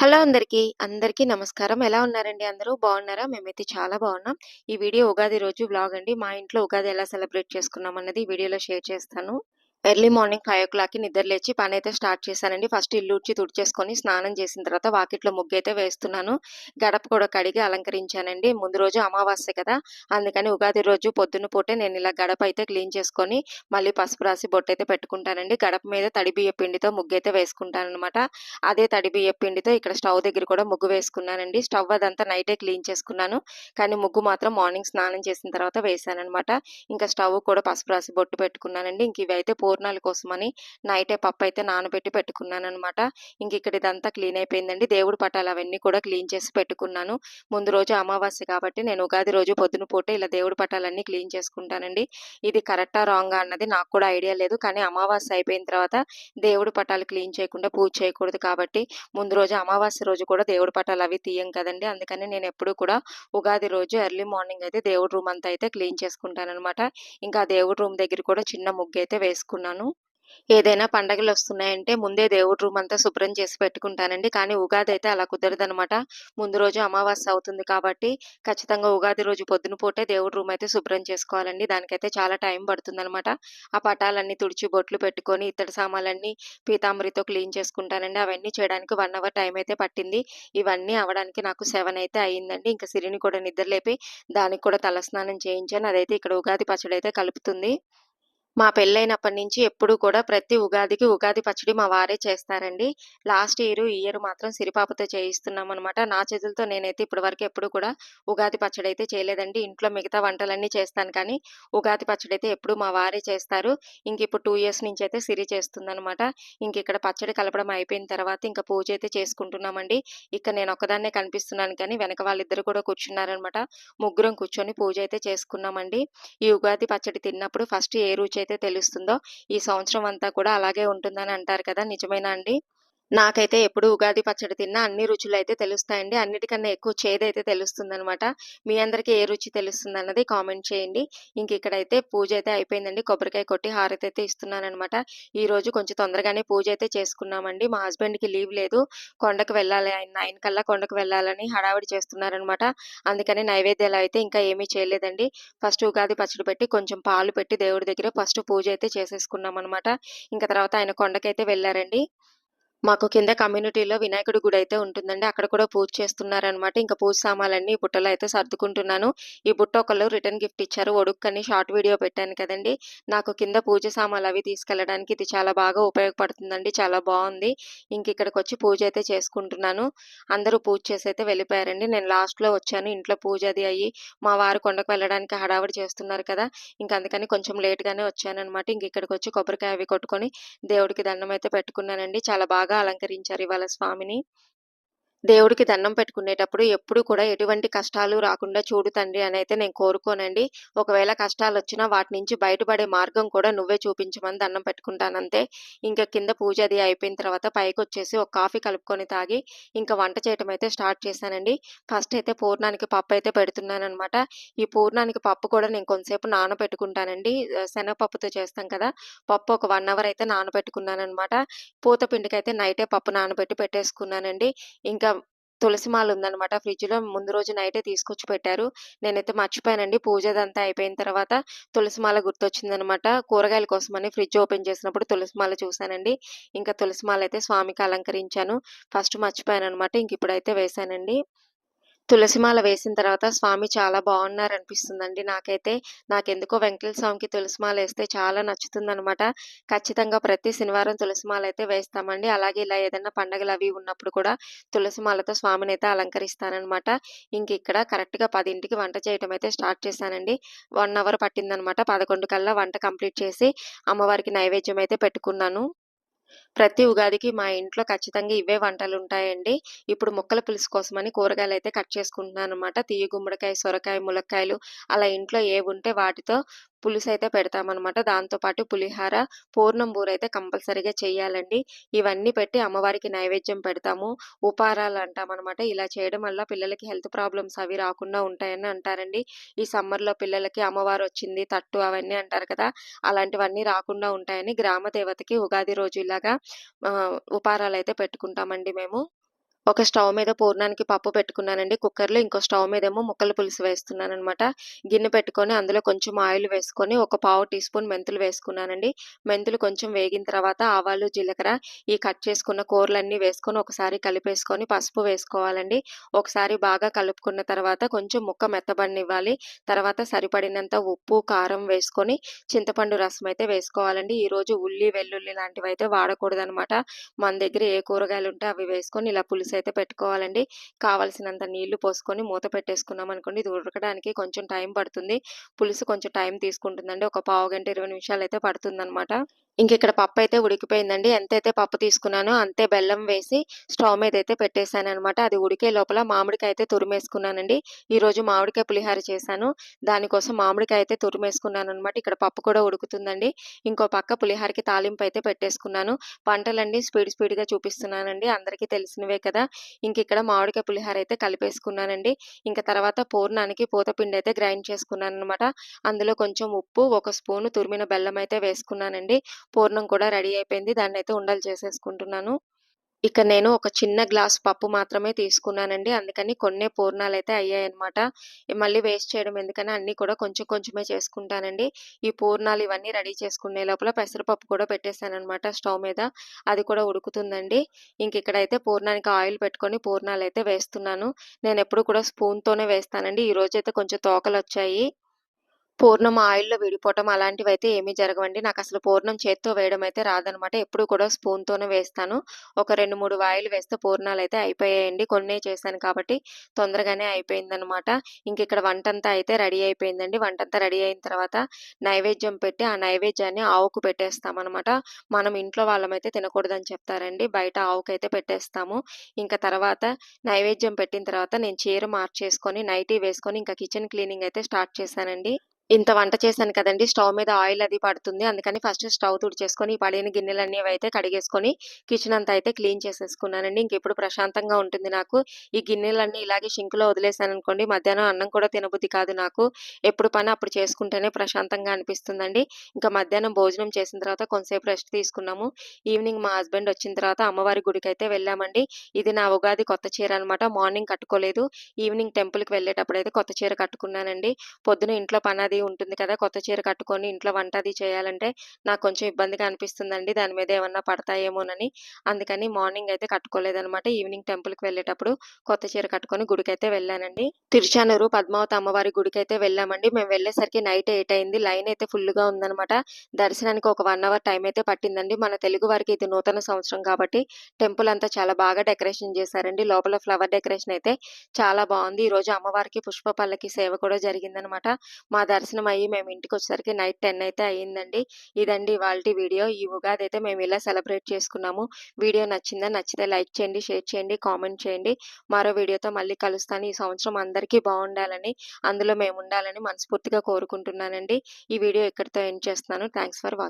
Hello అందరికీ. అందరికీ నమస్కారం. ఎలా ఉన్నారండి అందరూ? బాగున్నారా? మేమైతే చాలా బాగున్నాం. ఈ వీడియో ఉగాది రోజు బ్లాగ్ అండి. మా ఇంట్లో ఉగాది ఎలా సెలబ్రేట్ చేసుకున్నామన్నది ఈ వీడియోలో షేర్ చేస్తాను. ఎర్లీ మార్నింగ్ 5:00కి నిద్ర లేచి అయితే స్టార్ట్ చేశానండి. ఫస్ట్ ఇల్లు ఊడ్చి తుడిచేసుకొని స్నానం చేసిన తర్వాత వాకిట్లో ముగ్గు అయితే వేస్తున్నాను. గడప కూడా కడిగి అలంకరించానండి. ముందు రోజు అమావాస్య కదా! అందుకని ఉగాది రోజు పొద్దున్న పూటే నేను ఇలా గడప అయితే క్లీన్ చేసుకొని మళ్ళీ పసుపు రాసి బొట్టు అయితే పెట్టుకుంటానండి. గడప మీద తడి బియ్య పిండితో అయితే వేసుకుంటాననమాట. అదే తడి బియ్య పిండితో ఇక్కడ స్టవ్ దగ్గర కూడా ముగ్గు వేసుకున్నానండి. స్టవ్ అదంతా నైటే క్లీన్ చేసుకున్నాను. కానీ ముగ్గు మాత్రం మార్నింగ్ స్నానం చేసిన తర్వాత వేశాననమాట. ఇంకా స్టవ్ కూడా పసుపు రాసి బొట్టు పెట్టుకున్నానండి. ఇంక అయితే పూర్ణాల కోసమని నైటే పప్పు అయితే నానబెట్టి పెట్టుకున్నాననమాట. ఇంక ఇక్కడ ఇదంతా క్లీన్ అయిపోయిందండి. దేవుడి పటాలు అవన్నీ కూడా క్లీన్ చేసి పెట్టుకున్నాను. ముందు రోజు అమావాస్య కాబట్టి నేను ఉగాది రోజు పొద్దున పూట ఇలా దేవుడి పటాలన్నీ క్లీన్ చేసుకుంటానండి. ఇది కరెక్టా రాంగా అన్నది నాకు కూడా ఐడియా లేదు. కానీ అమావాస్య అయిపోయిన తర్వాత దేవుడి పటాలు క్లీన్ చేయకుండా పూజ చేయకూడదు కాబట్టి ముందు రోజు అమావాస్య రోజు కూడా దేవుడి పటాలు అవి తీయం కదండి అందుకని నేను ఎప్పుడూ కూడా ఉగాది రోజు ఎర్లీ మార్నింగ్ అయితే దేవుడి రూమ్ అంతా అయితే క్లీన్ చేసుకుంటాననమాట. ఇంకా దేవుడి రూమ్ దగ్గర కూడా చిన్న ముగ్గు అయితే వేసుకుంటాను పెట్టుకున్నాను ఏదైనా పండగలొస్తున్నాయంటే ముందే దేవుడి రూమ్ అంతా శుభ్రం చేసి పెట్టుకుంటానండి. కానీ ఉగాది అయితే అలా కుదరదనమాట. ముందు రోజు అమావాస్య అవుతుంది కాబట్టి ఖచ్చితంగా ఉగాది రోజు పొద్దున పూటే దేవుడి రూమ్ అయితే శుభ్రం చేసుకోవాలండి. దానికైతే చాలా టైం పడుతుందనమాట. ఆ పటాలన్నీ తుడిచి బొట్లు పెట్టుకొని ఇత్తడి సామాన్లన్నీ పీతాంబరితో క్లీన్ చేసుకుంటానండి. అవన్నీ చేయడానికి వన్ అవర్ టైం అయితే పట్టింది. ఇవన్నీ అవ్వడానికి నాకు సెవెన్ అయితే అయిందండి. ఇంకా సిరిని కూడా నిద్ర లేపి దానికి కూడా తలస్నానం చేయించాను. అదైతే ఇక్కడ ఉగాది పచ్చడి అయితే కలుపుతుంది. మా పెళ్ళైనప్పటి నుంచి ఎప్పుడూ కూడా ప్రతి ఉగాదికి ఉగాది పచ్చడి మా వారే చేస్తారండి. లాస్ట్ ఇయర్, ఈ ఇయర్ మాత్రం సిరిపాపతో చేయిస్తున్నామనమాట. నా చేతులతో నేనైతే ఇప్పటి వరకు ఎప్పుడూ కూడా ఉగాది పచ్చడి అయితే చేయలేదండి. ఇంట్లో మిగతా వంటలన్నీ చేస్తాను కానీ ఉగాది పచ్చడి అయితే ఎప్పుడూ మా వారే చేస్తారు. ఇంక ఇప్పుడు టూ ఇయర్స్ నుంచి అయితే సిరి చేస్తుందనమాట. ఇంక ఇక్కడ పచ్చడి కలపడం అయిపోయిన తర్వాత ఇంకా పూజ అయితే చేసుకుంటున్నామండి. ఇక్కడ నేను ఒక్కదాన్నే కనిపిస్తున్నాను కానీ వెనక వాళ్ళిద్దరు కూడా కూర్చున్నారనమాట. ముగ్గురం కూర్చొని పూజ అయితే చేసుకున్నామండి. ఈ ఉగాది పచ్చడి తిన్నప్పుడు ఫస్ట్ ఏ రుచి అయితే తెలుస్తుందో ఈ సంవత్సరం అంతా కూడా అలాగే ఉంటుందని అంటారు కదా! నిజమేనా అండి? నాకైతే ఎప్పుడు ఉగాది పచ్చడి తిన్నా అన్ని రుచులు అయితే తెలుస్తాయండి. అన్నిటికన్నా ఎక్కువ చేదైతే తెలుస్తుంది అనమాట మీ అందరికీ ఏ రుచి తెలుస్తుంది అన్నది కామెంట్ చేయండి. ఇంక ఇక్కడైతే పూజ అయితే అయిపోయిందండి. కొబ్బరికాయ కొట్టి హారతి అయితే ఇస్తున్నాననమాట. ఈరోజు కొంచెం తొందరగానే పూజ అయితే చేసుకున్నామండి. మా హస్బెండ్‌కి లీవ్ లేదు. కొండకు వెళ్ళాలి ఆయన నైన్ కల్లా కొండకు వెళ్ళాలని హడావిడి చేస్తున్నారనమాట. అందుకని నైవేద్యాలు అయితే ఇంకా ఏమీ చేయలేదండి. ఫస్ట్ ఉగాది పచ్చడి పెట్టి కొంచెం పాలు పెట్టి దేవుడి దగ్గర ఫస్ట్ పూజ అయితే చేసేసుకున్నాం అనమాట ఇంకా తర్వాత ఆయన కొండకైతే వెళ్ళారండి మాకు కింద కమ్యూనిటీలో వినాయకుడి గుడి అయితే ఉంటుందండి. అక్కడ కూడా పూజ చేస్తున్నారనమాట. ఇంకా పూజ సామాన్లన్నీ ఈ బుట్టలో అయితే సర్దుకుంటున్నాను. ఈ బుట్ట ఒకళ్ళు రిటర్న్ గిఫ్ట్ ఇచ్చారు. ఒడుక్కని షార్ట్ వీడియో పెట్టాను కదండీ! నాకు కింద పూజ సామాన్లు అవి తీసుకెళ్ళడానికి ఇది చాలా బాగా ఉపయోగపడుతుందండి. చాలా బాగుంది ఇంక ఇక్కడికొచ్చి పూజ అయితే చేసుకుంటున్నాను. అందరూ పూజ చేసి అయితే వెళ్ళిపోయారండి. నేను లాస్ట్‌లో వచ్చాను. ఇంట్లో పూజ అది అయ్యి మా వారు కొండకు వెళ్ళడానికి హడావిడి చేస్తున్నారు కదా! ఇంక అందుకని కొంచెం లేట్‌గానే వచ్చాననమాట. ఇంక ఇక్కడికొచ్చి కొబ్బరికాయ అవి కొట్టుకొని దేవుడికి దండం అయితే పెట్టుకున్నానండి. చాలా బాగా అలంకరించారు ఇవాళ స్వామిని. దేవుడికి దండం పెట్టుకునేటప్పుడు ఎప్పుడు కూడా ఎటువంటి కష్టాలు రాకుండా చూడు తండ్రి అయితే నేను కోరుకోనండి. ఒకవేళ కష్టాలు వచ్చినా వాటి నుంచి బయటపడే మార్గం కూడా నువ్వే చూపించమని దండం పెట్టుకుంటానంతే. ఇంకా కింద పూజ అది అయిపోయిన తర్వాత పైకి వచ్చేసి ఒక కాఫీ కలుపుకొని తాగి ఇంకా వంట చేయటం అయితే స్టార్ట్ చేశానండి. ఫస్ట్ అయితే పూర్ణానికి పప్పు అయితే పెడుతున్నాననమాట. ఈ పూర్ణానికి పప్పు కూడా నేను కొంతసేపు నానబెట్టుకుంటానండి. శనగపప్పుతో చేస్తాం కదా! పప్పు ఒక వన్ అవర్ అయితే నానబెట్టుకున్నాననమాట. పూత పిండికైతే నైటే పప్పు నానబెట్టి పెట్టేసుకున్నానండి. ఇంకా తులసి మాల ఉందనమాట ఫ్రిడ్జ్‌లో. ముందు రోజు నైటే తీసుకొచ్చి పెట్టారు. నేనైతే మర్చిపోయానండి. పూజదంతా అయిపోయిన తర్వాత తులసి మాల గుర్తొచ్చిందనమాట. కూరగాయల కోసమని ఫ్రిడ్జ్ ఓపెన్ చేసినప్పుడు తులసి మాల చూశానండి. ఇంకా తులసి మాల అయితే స్వామికి అలంకరించాను. ఫస్ట్ మర్చిపోయాను అనమాట ఇంక ఇప్పుడైతే వేశానండి. తులసి మాల వేసిన తర్వాత స్వామి చాలా బావున్నారనిపిస్తుందండి నాకైతే. నాకెందుకో వెంకటేశ్వర స్వామికి తులసి మాలేస్తే చాలా నచ్చుతుంది అనమాట ఖచ్చితంగా ప్రతి శనివారం తులసి మాలైతే వేస్తామండి. అలాగే ఇలా ఏదైనా పండగలు అవి ఉన్నప్పుడు కూడా తులసి మాలతో అయితే అలంకరిస్తానమాట ఇంక ఇక్కడ కరెక్ట్‌గా 10కి వంట చేయటం అయితే స్టార్ట్ చేశానండి. One hour పట్టిందనమాట. 11 కల్లా వంట కంప్లీట్ చేసి అమ్మవారికి నైవేద్యం అయితే పెట్టుకున్నాను. ప్రతి ఉగాదికి మా ఇంట్లో ఖచ్చితంగా ఇవే వంటలు ఉంటాయండి ఇప్పుడు ముక్కల పులుసు కోసమని కూరగాయలు అయితే కట్ చేసుకుంటున్నాను అనమాట తియ్య గుమ్మడికాయ, సొరకాయ, ములక్కాయలు అలా ఇంట్లో ఏవి ఉంటే వాటితో పులుసు అయితే దాంతో పాటు పులిహార, పూర్ణం బూరైతే కంపల్సరీగా చేయాలండి ఇవన్నీ పెట్టి అమ్మవారికి నైవేద్యం పెడతాము. ఉపారాలు అంటామన్నమాట ఇలా చేయడం వల్ల పిల్లలకి హెల్త్ ప్రాబ్లమ్స్ అవి రాకుండా ఉంటాయని అంటారండి. ఈ సమ్మర్‌లో పిల్లలకి అమ్మవారొచ్చింది, తట్టు అవన్నీ అంటారు కదా! అలాంటివన్నీ రాకుండా ఉంటాయని గ్రామ దేవతకి ఉగాది రోజు ఇలాగా అయితే ఉపారాలైతే పెట్టుకుంటామండి మేము. ఒక స్టవ్ మీద పూర్ణానికి పప్పు పెట్టుకున్నానండి కుక్కర్‌లో. ఇంకో స్టవ్ మీదేమో ముక్కల పులుసు వేస్తున్నాను అనమాట గిన్నె పెట్టుకొని అందులో కొంచెం ఆయిల్ వేసుకొని ఒక పావు టీ స్పూన్ మెంతులు వేసుకున్నానండి. మెంతులు కొంచెం వేగిన తర్వాత ఆవాలు, జీలకర్ర ఈ కట్ చేసుకున్న కూరలన్నీ వేసుకొని ఒకసారి కలిపేసుకొని పసుపు వేసుకోవాలండి. ఒకసారి బాగా కలుపుకున్న తర్వాత కొంచెం ముక్క మెత్తబడినివ్వాలి తర్వాత సరిపడినంత ఉప్పు, కారం వేసుకొని చింతపండు రసం అయితే వేసుకోవాలండి. ఈరోజు ఉల్లి, వెల్లుల్లి లాంటివి అయితే వాడకూడదు వాడకూడదనమాట. మన దగ్గర ఏ కూరగాయలు ఉంటే అవి వేసుకొని ఇలా పులుసు అయితే పెట్టుకోవాలండి. కావాల్సినంత నీళ్ళు పోసుకొని మూత పెట్టేసుకున్నాం అనుకోండి ఇది ఉడకడానికి కొంచెం టైం పడుతుంది. పులుసు కొంచెం టైం తీసుకుంటుందండి. ఒక పావు గంట ఇరవై నిమిషాలు అయితే పడుతుంది 20 ఇంక ఇక్కడ పప్పు అయితే ఉడికిపోయిందండి. ఎంతైతే పప్పు తీసుకున్నానో అంతే బెల్లం వేసి స్టవ్ మీదైతే పెట్టేసాననమాట. అది ఉడికే లోపల మామిడికాయ అయితే తురిమేసుకున్నానండి. ఈరోజు మామిడికాయ పులిహార చేశాను. దానికోసం మామిడికాయ అయితే తురిమేసుకున్నాను అనమాట ఇక్కడ పప్పు కూడా ఉడుకుతుందండి. ఇంకో పక్క పులిహారకి తాలింపు అయితే పెట్టేసుకున్నాను. వంటలన్నీ స్పీడ్ స్పీడ్‌గా చూపిస్తున్నానండి. అందరికీ తెలిసినవే కదా! ఇంకిక్కడ మామిడికాయ పులిహార అయితే కలిపేసుకున్నానండి. ఇంకా తర్వాత పూర్ణానికి పూతపిండి అయితే గ్రైండ్ చేసుకున్నాను అనమాట అందులో కొంచెం ఉప్పు, ఒక స్పూను తురిమిన బెల్లం అయితే వేసుకున్నానండి. పూర్ణం కూడా రెడీ అయిపోయింది. దాన్నైతే ఉండలు చేసేసుకుంటున్నాను. ఇక నేను ఒక చిన్న గ్లాస్ పప్పు మాత్రమే తీసుకున్నానండి. అందుకని కొన్ని పూర్ణాలు అయితే అయ్యాయన్నమాట. మళ్ళీ వేస్ట్ చేయడం ఎందుకని అన్నీ కూడా కొంచెం కొంచెమే చేసుకుంటానండి. ఈ పూర్ణాలు ఇవన్నీ రెడీ చేసుకునే లోపల పెసరపప్పు కూడా పెట్టేశానమాట స్టవ్ మీద. అది కూడా ఉడుకుతుందండి. ఇంకిక్కడైతే పూర్ణానికి ఆయిల్ పెట్టుకొని పూర్ణాలు అయితే వేస్తున్నాను. నేను ఎప్పుడు కూడా స్పూన్‌తోనే వేస్తానండి. ఈరోజైతే కొంచెం తోకలు వచ్చాయి పూర్ణం ఆయిల్‌లో విడిపోవటం అయితే ఏమీ జరగవండి. నాకు అసలు పూర్ణం చేత్తో వేయడం అయితే రాదనమాట. ఎప్పుడు కూడా స్పూన్‌తోనే వేస్తాను. ఒక 2, 3 వాయిలు వేస్తే పూర్ణాలు అయితే అయిపోయాయండి. కొన్నే చేశాను కాబట్టి తొందరగానే అయిపోయిందనమాట. ఇంకిక్కడ వంటంతా అయితే రెడీ అయిపోయిందండి. వంటంతా రెడీ అయిన తర్వాత నైవేద్యం పెట్టి ఆ నైవేద్యాన్ని ఆవుకు పెట్టేస్తామన్నమాట మనం ఇంట్లో వాళ్ళమైతే తినకూడదని చెప్తారండి. బయట ఆవుకైతే పెట్టేస్తాము. ఇంకా తర్వాత నైవేద్యం పెట్టిన తర్వాత నేను చీర మార్చేసుకొని, నైటీ వేసుకొని ఇంకా కిచెన్ క్లీనింగ్ అయితే స్టార్ట్ చేశానండి. ఇంత వంట చేశాను కదండి స్టవ్ మీద ఆయిల్ అది పడుతుంది. అందుకని ఫస్ట్ స్టవ్ తుడిచేసుకొని, ఈ పడిన గిన్నెలన్నీ అయితే కడిగేసుకొని, కిచెన్ అంతా అయితే క్లీన్ చేసేసుకున్నానండి. ఇంకిప్పుడు ప్రశాంతంగా ఉంటుంది నాకు. ఈ గిన్నెలన్నీ ఇలాగే షింక్‌లో వదిలేసాననుకోండి మధ్యాహ్నం అన్నం కూడా తినబుద్ధి కాదు నాకు. ఎప్పుడు పని అప్పుడు చేసుకుంటేనే ప్రశాంతంగా అనిపిస్తుందండి. ఇంకా మధ్యాహ్నం భోజనం చేసిన తర్వాత కొంతసేపు రెస్ట్ తీసుకున్నాము. ఈవినింగ్ మా హస్బెండ్ వచ్చిన తర్వాత అమ్మవారి గుడికి అయితే వెళ్ళామండి. ఇది నా ఉగాది కొత్త చీర అనమాట. మార్నింగ్ కట్టుకోలేదు. ఈవినింగ్ టెంపుల్‌కి అయితే కొత్త చీర కట్టుకున్నానండి. పొద్దున ఇంట్లో పని అది ఉంటుంది కదా! కొత్త చీర కట్టుకొని ఇంట్లో వంట అది చేయాలంటే నాకు కొంచెం ఇబ్బందిగా అనిపిస్తుందండి. దాని మీద ఏమన్నా పడతాయేమోనని. అందుకని మార్నింగ్ అయితే కట్టుకోలేదనమాట. ఈవినింగ్ టెంపుల్‌కి వెళ్ళేటప్పుడు కొత్త చీర కట్టుకొని గుడికైతే వెళ్ళానండి. తిరుచానూరు పద్మావతి అమ్మవారి గుడికైతే వెళ్ళామండి. మేము వెళ్ళేసరికి నైట్ ఎయిట్ అయింది. లైన్ అయితే ఫుల్‌గా ఉందనమాట. దర్శనానికి ఒక వన్ అవర్ టైం అయితే పట్టిందండి. మన తెలుగు వారికి ఇది నూతన సంవత్సరం కాబట్టి టెంపుల్ అంతా చాలా బాగా డెకరేషన్ చేశారండి. లోపల ఫ్లవర్ డెకరేషన్ అయితే చాలా బావుంది. ఈరోజు అమ్మవారికి పుష్ప పల్లకి సేవ కూడా జరిగిందనమాట. మా దర్శనం అయ్యి మేము ఇంటికొచ్చేసరికి నైట్ 10 అయితే అయిందండి. ఇదండి ఇవాల్టి వీడియో. ఈ ఉగాది అయితే మేము ఇలా సెలబ్రేట్ చేసుకున్నాము. వీడియో నచ్చిందా? నచ్చితే లైక్ చేయండి, షేర్ చేయండి, కామెంట్ చేయండి. మరో వీడియోతో మళ్ళీ కలుస్తాను. ఈ సంవత్సరం అందరికీ బాగుండాలని అందులో మేము ఉండాలని మనస్ఫూర్తిగా కోరుకుంటున్నానండి. ఈ వీడియో ఇక్కడితో ఎండ్ చేస్తున్నాను. Thanks for watching.